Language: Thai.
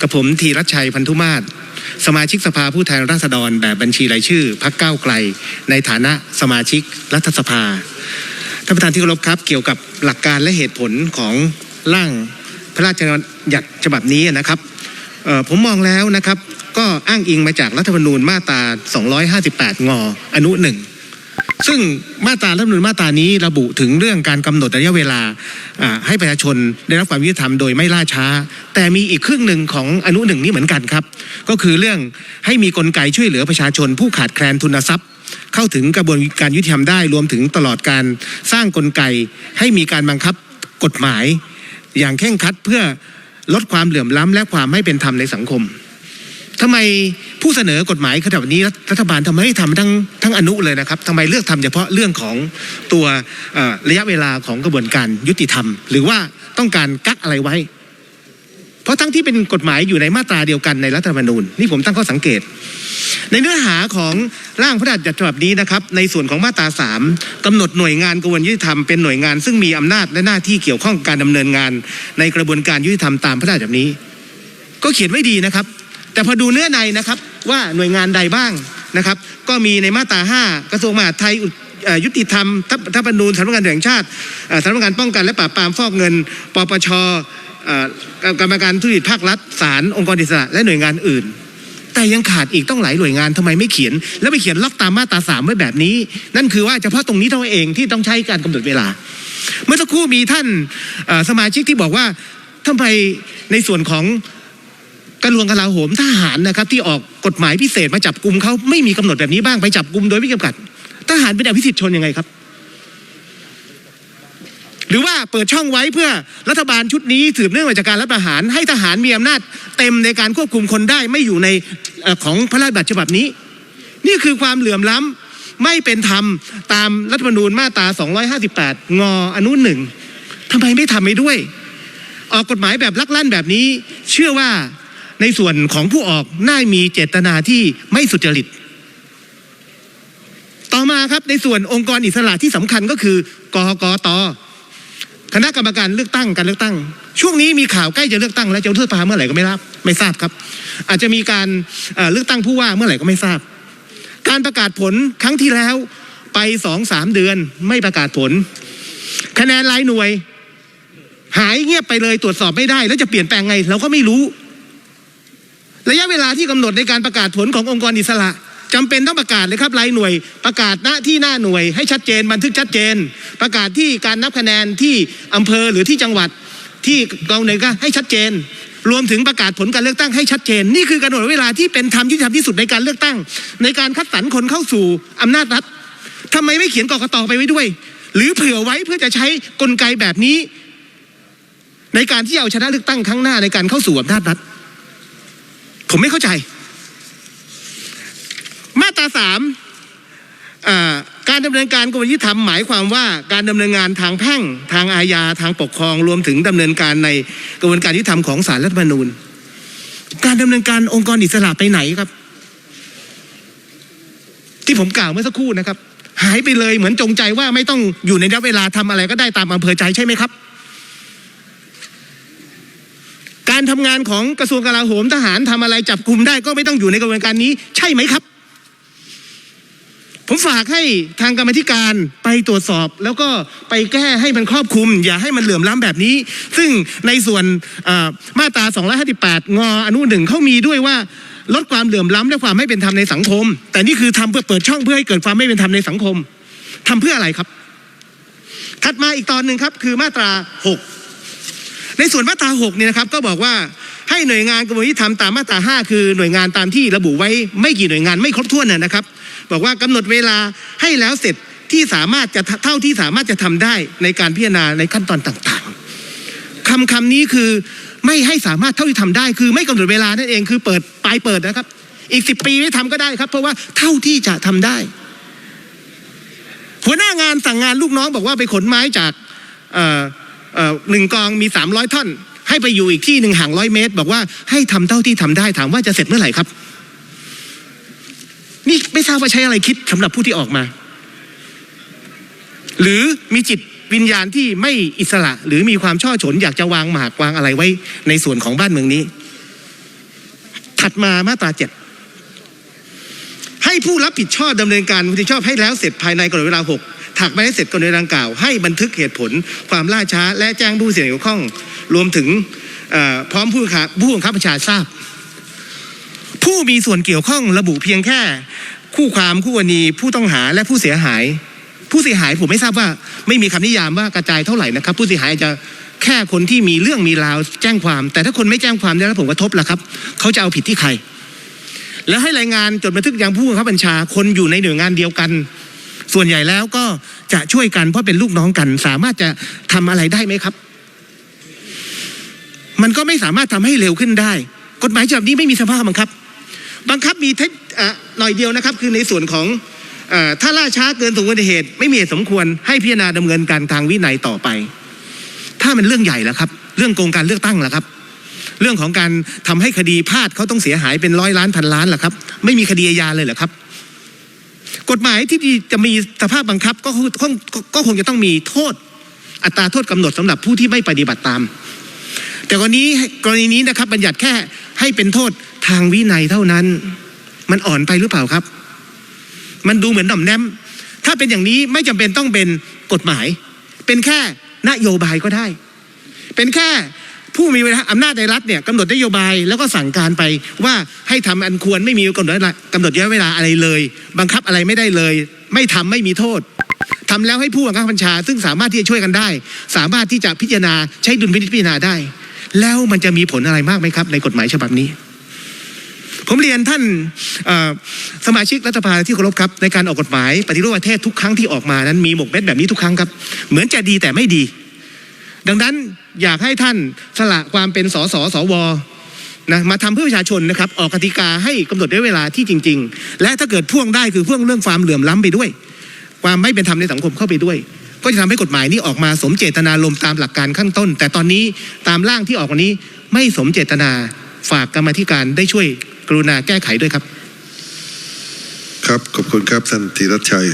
กับผมธีรัชชัยพันธุมาศสมาชิกสภาผู้แทนราษฎรแบบบัญชีรายชื่อพักเก้าวไกล ในฐานะสมาชิกรัฐสภาท่านประธานที่เคารพครับเกี่ยวกับหลักการและเหตุผลของร่างพระราชบัญญัติฉบับนี้นะครับผมมองแล้วนะครับ ก็อ้างอิงมาจากรัฐธรรมนูญมาตรา 258 งอนุหนึ่ง ซึ่งมาตรารัฐมนูญมาตรานี้ระบุถึงเรื่องการกำหนดระยะเวลาให้ประชาชนได้รับความยุติธรรมโดยไม่ล่าช้า แต่มีอีกครึ่งหนึ่งของอนุหนึ่งนี้เหมือนกันครับ ก็คือเรื่องให้มีกลไกช่วยเหลือประชาชน ผู้ขาดแคลนทุนทรัพย์ เข้าถึงกระบวนการยุติธรรมได้รวมถึงตลอดการสร้างกลไก ให้มีการบังคับกฎหมาย อย่างเคร่งครัดเพื่อลดความเหลื่อมล้ำและความไม่เป็นธรรมในสังคมทำไม ผู้เสนอกฎหมายขนาดนี้รัฐบาลทำไมไม่ทำทั้งทั้งอนุเลยนะครับทำไมเลือกทำเฉพาะเรื่องของตัวระยะเวลาของกระบวนการยุติธรรม หรือว่าต้องการกักอะไรไว้ เพราะทั้งที่เป็นกฎหมายอยู่ในมาตราเดียวกันในรัฐธรรมนูญนี่ผมตั้งข้อสังเกต ในเนื้อหาของร่างพระราชบัญญัติฉบับนี้นะครับ ในส่วนของมาตราสามกำหนดหน่วยงานกระบวนการยุติธรรมเป็นหน่วยงานซึ่งมีอำนาจและหน้าที่เกี่ยวข้องการดำเนินงาน ในกระบวนการยุติธรรมตามพระราชบัญญัตินี้ ก็เขียนไว้ดีนะครับ แต่พอดูเนื้อในนะครับ ว่าหน่วยงานใดบ้างนะครับ ก็มีในมาตรา 5 กระทรวงมหาดไทยยุติธรรมทัพทัพบรรนูญสำนักงานแห่งชาติสำนักงานป้องกันและปราบปรามฟอกเงิน ปปชกรรมการทุจริตภาครัฐศาลองค์กรอิสระและหน่วยงานอื่น แต่ยังขาดอีกต้องหลายหน่วยงานทำไมไม่เขียน แล้วไปเขียนล็อกตามมาตราสามไว้แบบนี้ นั่นคือว่าเฉพาะตรงนี้เท่านั้นเองที่ต้องใช้การกำหนดเวลา เมื่อสักครู่มีท่านสมาชิกที่บอกว่าทำไมในส่วนของ กระทรวงกลาโหมทหารนะครับที่ออกกฎหมายพิเศษมาจับกลุ่มเขาไม่มีกำหนดแบบนี้บ้างไปจับกลุ่มโดยไม่จำกัด ทหารเป็นอภิสิทธิ์ชนยังไงครับ หรือว่าเปิดช่องไว้เพื่อรัฐบาลชุดนี้สืบเนื่องมาจากการรัฐประหาร ให้ทหารมีอำนาจเต็มในการควบคุมคนได้ไม่อยู่ในอของพระราชบัญญัติฉบับนี้ นี่คือความเหลื่อมล้ำไม่เป็นธรรมตามรัฐธรรมนูญมาตรา 258 งอนุหนึ่งทำไมไม่ทำไปด้วย ออกกฎหมายแบบลักลั่นแบบนี้ เชื่อว่า ในส่วนของผู้ออกน่ามีเจตนาที่ไม่สุจริต ต่อมาครับในส่วนองค์กรอิสระที่สำคัญก็คือกกตคณะกรรมการเลือกตั้งการเลือกตั้ง ช่วงนี้มีข่าวใกล้จะเลือกตั้งแล้วจะเลือกประธาเมื่อไหร่ก็ไม่ราบไม่ทราบครับ อาจจะมีการเลือกตั้งผู้ว่าเมื่อไหร่ก็ไม่ทราบ การประกาศผลครั้งที่แล้วไปสองสามเดือนไม่ประกาศผล คะแนนรายหน่วย หายเงียบไปเลยตรวจสอบไม่ได้ แล้วจะเปลี่ยนแปลงไงเราก็ไม่รู้ ระยะเวลาที่กำหนดในการประกาศผลขององค์กรอิสระจำเป็นต้องประกาศเลยครับรายหน่วย ประกาศหน้าที่หน้าหน่วย ให้ชัดเจนบันทึกชัดเจน ประกาศที่การนับคะแนนที่อำเภอหรือที่จังหวัดที่กองหนึ่งก็ให้ชัดเจน รวมถึงประกาศผลการเลือกตั้งให้ชัดเจน นี่คือกำหนดเวลาที่เป็นธรรมยุติธรรมที่สุดในการเลือกตั้ง ในการคัดสรรคนเข้าสู่อำนาจรัฐทำไมไม่เขียนกกตไปไว้ด้วย หรือเผื่อไว้เพื่อจะใช้กลไกแบบนี้ ในการที่เอาชนะเลือกตั้งครั้งหน้าในการเข้าสู่อำนาจรัฐ ผมไม่เข้าใจ มาตราสามการดำเนินการกระบวนการยุติธรรมหมายความว่าการดำเนินงานทางแพ่งทางอาญาทางปกครองรวมถึงดำเนินการในกระบวนการยุติธรรมของศาลรัฐธรรมนูญ การดำเนินการองค์กรอิสระไปไหนครับ ที่ผมกล่าวเมื่อสักครู่นะครับ หายไปเลยเหมือนจงใจว่าไม่ต้องอยู่ในระยะเวลาทำอะไรก็ได้ตามอำเภอใจใช่ไหมครับ การทำงานของกระทรวงกลาโหมทหารทำอะไรจับกลุ่มได้ก็ไม่ต้องอยู่ในกระบวนการนี้ ใช่ไหมครับ ผมฝากให้ทางกรรมธิการไปตรวจสอบ แล้วก็ไปแก้ให้มันครอบคลุม อย่าให้มันเหลื่อมล้ำแบบนี้ ซึ่งในส่วนมาตรา 258 งออนุหนึ่งเขามีด้วยว่าลดความเหลื่อมล้ำและความไม่เป็นธรรมในสังคม แต่นี่คือทำเพื่อเปิดช่องเพื่อให้เกิดความไม่เป็นธรรมในสังคมทำเพื่ออะไรครับ ถัดมาอีกตอนหนึ่งครับ คือมาตรา 6 ในส่วนมาตรา6เนี่ยนะครับก็บอกว่าให้หน่วยงานกระบวนการยุติธรรมตามมาตรา 5 คือหน่วยงานตามที่ระบุไว้ไม่กี่หน่วยงานไม่ครบถ้วนนะนะครับ บอกว่ากำหนดเวลาให้แล้วเสร็จที่สามารถจะเท่าที่สามารถจะทำได้ในการพิจารณาในขั้นตอนต่างๆคำคำนี้คือไม่ให้สามารถเท่าที่ทำได้ คือไม่กำหนดเวลานั่นเองคือเปิดปลายเปิดนะครับ อีกสิบปีไม่ทำก็ได้ครับ เพราะว่าเท่าที่จะทำได้ หัวหน้างานสั่งงานลูกน้องบอกว่าไปขนไม้จากอ หนึ่งกองมีสามร้อยท่อน ให้ไปอยู่อีกที่หนึ่งห่างร้อยเมตร บอกว่าให้ทำเท่าที่ทำได้ถามว่าจะเสร็จเมื่อไหร่ครับ นี่ไม่ทราบว่าใช้อะไรคิดสำหรับผู้ที่ออกมา หรือมีจิตวิญญาณที่ไม่อิสระ หรือมีความช่อฉนอยากจะวางหมากวางอะไรไว้ในส่วนของบ้านเมืองนี้ ถัดมามาตราเจ็ดให้ผู้รับผิดชอบดำเนินการรับผิดชอบให้แล้วเสร็จภายในกำหนดเวลาหก หากไม่ได้เสร็จกำหนดเวลาดังกล่าว ให้บันทึกเหตุผลความล่าช้า และแจ้งผู้เสี่ยงเกี่ยวข้อง รวมถึงพร้อมผู้บังคับผู้บังคับบัญชาทราบ ผู้มีส่วนเกี่ยวข้องระบุเพียงแค่ คู่ความคู่กรณีผู้ต้องหาและผู้เสียหาย ผู้เสียหายผมไม่ทราบว่าไม่มีคำนิยามว่ากระจายเท่าไหร่นะครับ ผู้เสียหายอาจจะแค่คนที่มีเรื่องมีราวแจ้งความ แต่ถ้าคนไม่แจ้งความได้รับผลกระทบล่ะครับ เขาจะเอาผิดที่ใคร แล้วให้รายงานจดบันทึกยังผู้บังคับบัญชาคนอยู่ในหน่วยงานเดียวกัน ส่วนใหญ่แล้วก็จะช่วยกันเพราะเป็นลูกน้องกัน สามารถจะทำอะไรได้ไหมครับ มันก็ไม่สามารถทำให้เร็วขึ้นได้ กฎหมายฉบับนี้ไม่มีสภาพบังคับ บังคับมีเทคอะหน่อยเดียวนะครับ คือในส่วนของอถ้าล่าช้าเกินสมควรเหตุ ไม่มีเหตุสมควรให้พิจารณาดำเนินการทางวินัยต่อไป ถ้ามันเรื่องใหญ่แล้วครับ เรื่องโกงการเลือกตั้งล่ะครับ เรื่องของการทำให้คดีพลาดเขาต้องเสียหายเป็นร้อยล้านพันล้านล่ะครับ ไม่มีคดีอาญาเลยเหรอครับ กฎหมายที่จะมีสภาพบังคับก็คงก็คงจะต้องมีโทษ อัตราโทษกำหนดสำหรับผู้ที่ไม่ปฏิบัติตาม แต่กรณีกรณีนี้นะครับบัญญัติแค่ให้เป็นโทษทางวินัยเท่านั้น มันอ่อนไปหรือเปล่าครับ มันดูเหมือนหน่อมแนมถ้าเป็นอย่างนี้ไม่จำเป็นต้องเป็นกฎหมาย เป็นแค่นโยบายก็ได้ เป็นแค่ ผู้มีอำนาจในรัฐเนี่ยกำหนดนโยบายแล้วก็สั่งการไปว่าให้ทำอันควรไม่มีกำหนดกำหนดระยะเวลาอะไรเลย บังคับอะไรไม่ได้เลย ไม่ทำไม่มีโทษทำแล้วให้ผู้บังคับบัญชา ซึ่งสามารถที่จะช่วยกันได้ สามารถที่จะพิจารณาใช้ดุลพินิจพิจารณาได้ แล้วมันจะมีผลอะไรมากไหมครับ ในกฎหมายฉบับนี้ ผมเรียนท่านสมาชิกรัฐสภาที่เคารพครับ ในการออกกฎหมายปฏิรูปประเทศทุกครั้งที่ออกมานั้นมีหมกเม็ดแบบนี้ทุกครั้งครับ เหมือนจะดีแต่ไม่ดี ดังนั้นอยากให้ท่านสละความเป็นสสสวนะมาทำเพื่อประชาชนนะครับออกกติกาให้กำหนดด้เวลาที่จริง ๆ และถ้าเกิดพ่วงได้คือพ่วงเรื่องความเหลื่อมล้ำไปด้วย ความไม่เป็นธรรมในสังคมเข้าไปด้วย ก็จะทำให้กฎหมายนี้ออกมาสมเจตนารมตามหลักการข้างต้น แต่ตอนนี้ตามร่างที่ออกมานี้ไม่สมเจตนาฝากกรรมธิการได้ช่วยกรุณาแก้ไขด้วยครับ ครับขอบคุณครับท่านธีรชัย